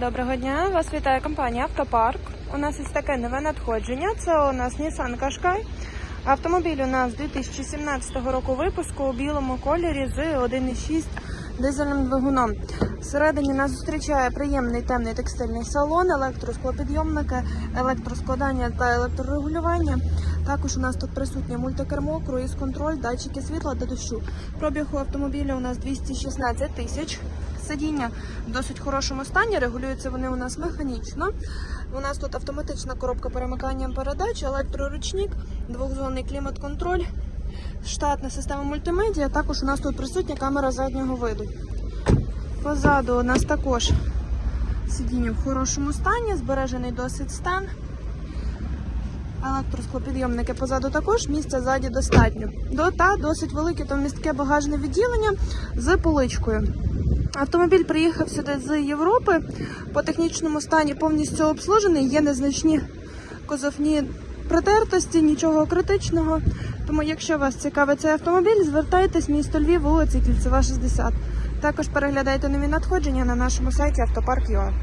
Доброго дня, вас вітає компанія Автопарк. У нас є таке нове надходження. Це у нас Nissan Qashqai. Автомобіль у нас 2017 року випуску у білому кольорі з 1,6 дизельним двигуном. Всередині нас зустрічає приємний темний текстильний салон, електросклопідйомники, електроскладання та електрорегулювання. Також у нас тут присутнє мультикермо, круїз-контроль, датчики світла та дощу. Пробіг у автомобіля у нас 216 тисяч. Сидіння в досить хорошому стані, регулюються вони у нас механічно. У нас тут автоматична коробка перемикання передач, електроручник, двохзонний клімат-контроль, штатна система мультимедіа. Також у нас тут присутня камера заднього виду. Позаду у нас також сидіння в хорошому стані, збережений досить стан. Електросклопідйомники позаду також, місця ззаді достатньо. До та досить велике та містке багажне відділення з поличкою. Автомобіль приїхав сюди з Європи. По технічному стані повністю обслужений, є незначні козовні протертості, нічого критичного. Тому, якщо вас цікавить цей автомобіль, звертайтесь місто Львів, вулиці Кільцева, 60. Також переглядайте нові надходження на нашому сайті автопарк.ua.